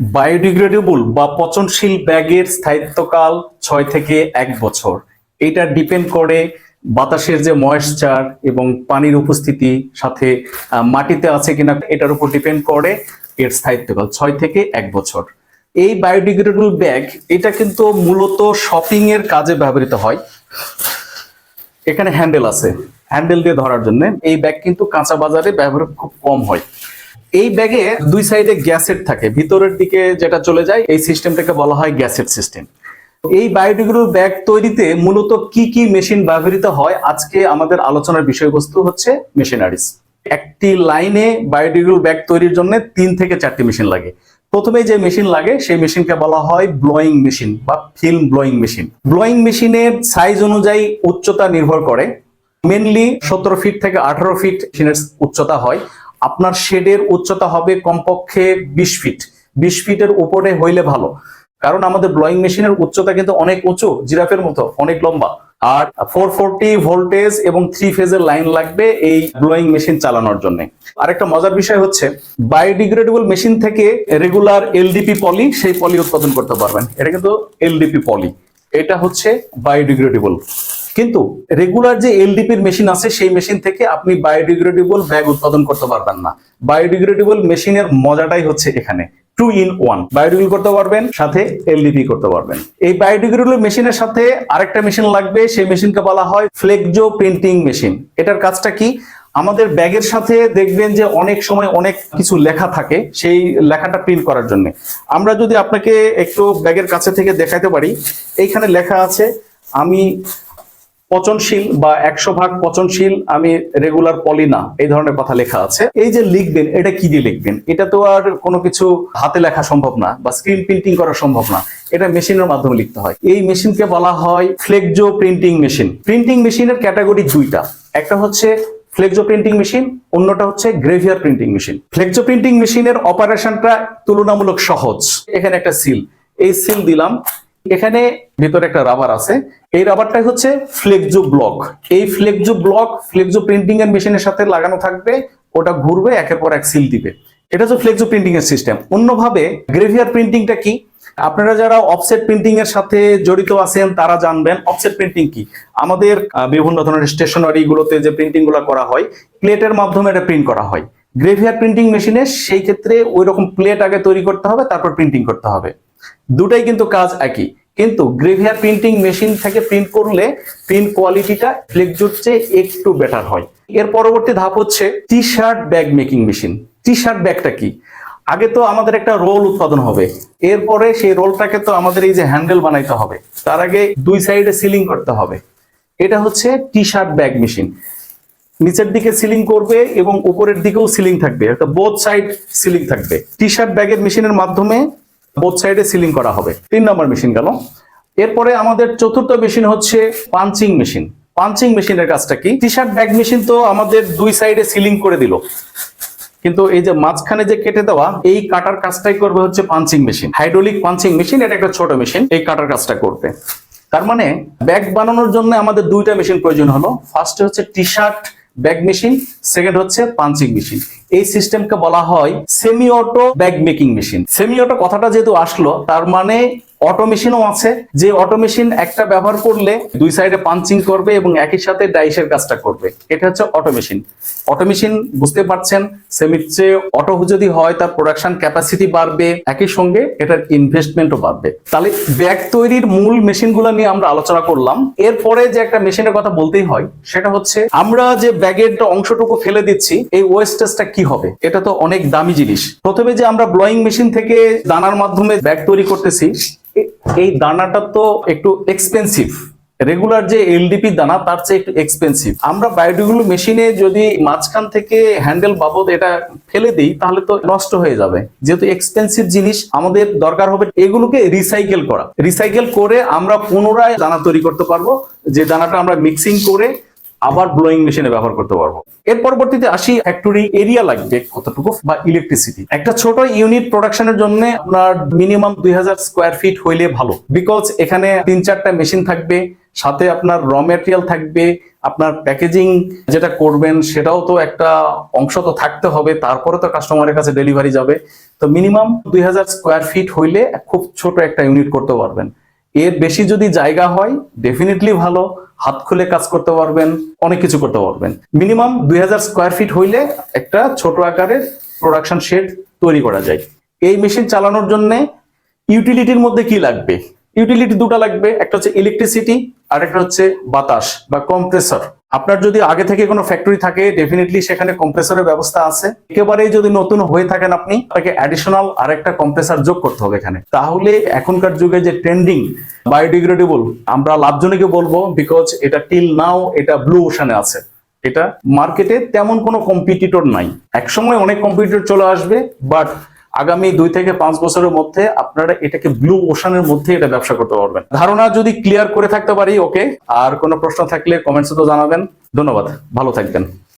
Biodegradable বা পচনশীল ব্যাগের স্থায়িত্বকাল ছয় থেকে এক বছর। এটা ডিপেন্ড করে বাতাসের যে ময়েশ্চার এবং পানির উপস্থিতি সাথে মাটিতে আছে কিনা এটার উপর ডিপেন্ড করে এর স্থায়িত্বকাল ছয় থেকে এক বছর। এই বায়োডিগ্রেডেবল ব্যাগ, এটা কিন্তু মূলত শপিং এর কাজে ব্যবহৃত হয়। এখানে হ্যান্ডেল আছে। হ্যান্ডেল দিয়ে ধরার জন্য এই ব্যাগ কিন্তু কাঁচা বাজারে ব্যবহার খুব কম হয়। এই ব্যাগে দুই সাইডে গ্যাসেট থাকে। ভিতরের দিকে যেটা চলে যায়, এই সিস্টেমটাকে বলা হয় গ্যাসেট সিস্টেম। এই বায়োডিগ্রেডেবল ব্যাগ তৈরিতে মূলত কি কি মেশিন ব্যবহৃত হয়, আজকে আমাদের আলোচনার বিষয়বস্তু হচ্ছে মেশিনারিজ। একটি লাইনে বায়োডিগ্রেডেবল ব্যাগ তৈরির জন্য তিন থেকে চারটি মেশিন লাগে। প্রথমে যে মেশিন লাগে, সেই মেশিনকে বলা হয় ব্লোয়িং মেশিন বা ফিল্ম ব্লোয়িং মেশিন। ব্লোয়িং মেশিনের সাইজ অনুযায়ী উচ্চতা নির্ভর করে। মেনলি সতেরো ফিট থেকে আঠারো ফিট মেশিনের উচ্চতা হয়। আপনার শেডের উচ্চতা হবে কমপক্ষে বিশ ফিট। বিশ ফিটের উপরে হইলে ভালো। কারণ আমাদের ব্লোয়িং মেশিনের উচ্চতা কিন্তু অনেক উঁচু, জিরাফের মতো, অনেক লম্বা। আর ফোর ফোরটি ভোল্টেজ এবং থ্রি ফেজের লাইন লাগবে এই ব্লোয়িং মেশিন চালানোর জন্য। আরেকটা মজার বিষয় হচ্ছে বায়োডিগ্রেডেবল মেশিন থেকে রেগুলার এলডিপি পলি সেই পলি উৎপাদন করতে পারবেন। এটা কিন্তু এলডিপি পলি এটা হচ্ছে বায়োডিগ্রেডেবল কিন্তু রেগুলার যে এলডিপির মেশিন আছে, সেই মেশিন থেকে আপনি বায়োডিগ্রেডেবল ব্যাগ উৎপাদন করতে পারবেন না। বায়োডিগ্রেডেবল মেশিনের মজাটাই হচ্ছে এখানে টু ইন ওয়ান বায়োডিগ্রেডেবল করতে পারবেন, সাথে এলডিপি করতে পারবেন। এই বায়োডিগ্রেডেবল মেশিনের সাথে আরেকটা মেশিন লাগবে, সেই মেশিনকে বলা হয় ফ্লেকজো প্রিন্টিং মেশিন এটার কাজটা কি? আমাদের ব্যাগের সাথে দেখবেন যে অনেক সময় অনেক কিছু লেখা থাকে, সেই লেখাটা প্রিন্ট করার জন্য। আমরা যদি আপনাকে একটু ব্যাগের কাছে থেকে দেখাতে পারি, এইখানে লেখা আছে, আমি পচনশীল বা একশো ভাগ পচনশীল আমি রেগুলার পলি না, এই ধরনের কথা লেখা আছে। এই যে লিখবেন, এটা কি দিয়ে লিখবেন? এটা তো আর কোনো কিছু হাতে লেখা সম্ভব না বা স্ক্রিন প্রিন্টিং করা সম্ভব না। এটা মেশিনের মাধ্যমে লিখতে হয়। এই মেশিনকে বলা হয় ফ্লেকজো প্রিন্টিং মেশিন প্রিন্টিং মেশিনের ক্যাটাগরি দুইটা। একটা হচ্ছে ফ্লেক্সো প্রিন্টিং মেশিন অন্যটা হচ্ছে gravure printing machine flexo printing মেশিনের অপারেশনটা তুলনামূলক সহজ। এখানে একটা সিল এই সিল দিলাম। এখানে ভিতরে একটা রাবার আছে। এই রাবারটাই হচ্ছে ফ্লেক্সো ব্লক এই ফ্লেক্সো ব্লক ফ্লেক্সো প্রিন্টিং এর মেশিনের সাথে লাগানো থাকবে, ওটা ঘুরবে, একের পর এক সিল দিবে। এটা হচ্ছে ফ্লেক্সো প্রিন্টিং এর সিস্টেম অন্যভাবে গ্রেভিয়ার প্রিন্টিংটা কি? আপনারা যারা অফসেট প্রিন্টিং এর সাথে জড়িত আছেন, তারা জানবেন অফসেট প্রিন্টিং কি। আমাদের বিভিন্ন ধরনের স্টেশনারি গুলোতে যে প্রিন্টিংগুলো করা হয় প্লেটের মাধ্যমে এটা প্রিন্ট করা হয়। গ্রেভিয়ার প্রিন্টিং মেশিনে সেই ক্ষেত্রে ওই রকম প্লেট আগে তৈরি করতে হবে, তারপর প্রিন্টিং করতে হবে। দুটাই কিন্তু কাজ একই। কিন্তু গ্রেভিয়ার প্রিন্টিং মেশিন থেকে প্রিন্ট করলে প্রিন্ট কোয়ালিটিটা ফ্লেক্সজুর চেয়ে একটু বেটার হয়। এর পরবর্তী ধাপ হচ্ছে T shirt bag making machine T shirt ব্যাগটা কি? আগে তো আমাদের একটা রোল উৎপাদন হবে। এরপরে সেই রোলটাকে তো আমাদের এই যে হ্যান্ডেল বানাইতে হবে। তার আগে দুই সাইডে সিলিং করতে হবে। এটা হচ্ছে টি শার্ট ব্যাগ মেশিন নিচের দিকে সিলিং করবে এবং উপরের দিকেও সিলিং থাকবে। একটা বোথ সাইড সিলিং থাকবে। টি শার্ট ব্যাগের মেশিনের মাধ্যমে বোথ সাইডে সিলিং করা হবে। তিন নম্বর মেশিন গেল। এরপরে আমাদের চতুর্থ মেশিন হচ্ছে পাঞ্চিং মেশিন পাঞ্চিং মেশিনের কাজটা কি? টি শার্ট ব্যাগ মেশিন তো আমাদের দুই সাইডে সিলিং করে দিল। কিন্তু এই যে মাঝখানে যে কেটে দেওয়া, এই কাটার কাজটাই করবে হচ্ছে punching machine hydraulic punching machine এটা একটা ছোট মেশিন এই কাটার কাজটা করবে। তার মানে ব্যাগ বানানোর জন্য আমাদের দুইটা মেশিন প্রয়োজন হলো। ফার্স্টে হচ্ছে T shirt bag machine, second হচ্ছে পাঞ্চিং মেশিন। এই সিস্টেমকে বলা হয় semi auto bag making machine. Semi auto কথাটা যেহেতু আসলো, তার মানে অটো মেশিনও আছে। যে অটো মেশিন একটা ব্যবহার করলে দুই সাইডে পাঞ্চিং করবে এবং একই সাথে ডাইসের কাজটা করবে। এটা হচ্ছে অটো মেশিন অটো মেশিন বুঝতে পারছেন সেমির চেয়ে অটো যদি হয়, তার প্রোডাকশন ক্যাপাসিটি বাড়বে, একই সঙ্গে এটার ইনভেস্টমেন্টও বাড়বে। তাহলে ব্যাগ তৈরির মূল মেশিনগুলো নিয়ে আমরা আলোচনা করলাম। এরপরে যে একটা মেশিনের কথা বলতেই হয়, সেটা হচ্ছে আমরা যে ব্যাগের অংশটুকু ফেলে দিচ্ছি, এই ওয়েস্টেজটা কি হবে? এটা তো অনেক দামি জিনিস। প্রথমে যে আমরা ব্লয়িং মেশিন থেকে দানার মাধ্যমে ব্যাগ তৈরি করতেছি এই দানাটা তো একটু এক্সপেন্সিভ রেগুলার যে এলডিপি দানা, তার চেয়ে একটু এক্সপেন্সিভ আমরা বায়োডিগুলো মেশিনে যদি মাঝখান থেকে হ্যান্ডেল বাবদ এটা ফেলে দিই, তাহলে তো নষ্ট হয়ে যাবে। যেহেতু এক্সপেন্সিভ জিনিস, আমাদের দরকার হবে এগুলোকে রিসাইকেল করা। রিসাইকেল করে আমরা পুনরায় দানা তৈরি করতে পারব। যে দানাটা আমরা মিক্সিং করে আবার ব্লোয়িং মেশিনে ব্যবহার করতে পারব। এর পরবর্তীতে আসি ফ্যাক্টরি এরিয়া লাগবে কতটুকু বা ইলেকট্রিসিটি একটা ছোট ইউনিট প্রোডাকশনের জন্য আপনার মিনিমাম দুই হাজার স্কোয়ার ফিট হইলে ভালো। বিকজ এখানে তিন চারটা মেশিন থাকবে, সাথে আপনার র মেটেরিয়াল থাকবে, আপনার প্যাকেজিং যেটা করবেন সেটাও তো একটা অংশ তো থাকতে হবে, তারপরে তো কাস্টমারের কাছে ডেলিভারি যাবে। তো মিনিমাম দুই হাজার স্কোয়ার ফিট হইলে খুব ছোট একটা ইউনিট করতে পারবেন। এর বেশি যদি জায়গা হয় ডেফিনেটলি ভালো। হাত খুলে কাজ করতে পারবেন, অনেক কিছু করতে পারবেন। মিনিমাম দুই হাজার স্কোয়ার ফিট হইলে একটা ছোট আকারের প্রোডাকশন শেড তৈরি করা যায়। এই মেশিন চালানোর জন্য ইউটিলিটির মধ্যে কি লাগবে? ইউটিলিটি দুটো লাগবে, একটা হচ্ছে ইলেকট্রিসিটি আর একটা হচ্ছে বাতাস বা কম্প্রেসর আপনার যদি আগে থেকে কোনো ফ্যাক্টরি থাকে ডেফিনেটলি সেখানে কম্প্রেসরের ব্যবস্থা আছে। একেবারেই যদি নতুন হয়ে থাকেন আপনি তাকে অ্যাডিশনাল আরেকটা কম্প্রেসার যোগ করতে হবে এখানে। তাহলে এখনকার যুগে যে ট্রেন্ডিং বায়োডিগ্রেডেবল আমরা লাভজনকে বলব বিকজ এটা টিল নাও এটা ব্লু ওশানে আছে। এটা মার্কেটে তেমন কোনো কম্পিটিটর নাই। একসময় অনেক কম্পিটিটর চলে আসবে বাট আগামী দুই থেকে পাঁচ বছরের মধ্যে আপনারা এটাকে ব্লু ওশানের মধ্যে এটা ব্যবসা করতে পারবেন। ধারণা যদি ক্লিয়ার করে থাকতে পারি ওকে আর কোনো প্রশ্ন থাকলে কমেন্টসে তো জানাবেন। ধন্যবাদ। ভালো থাকবেন।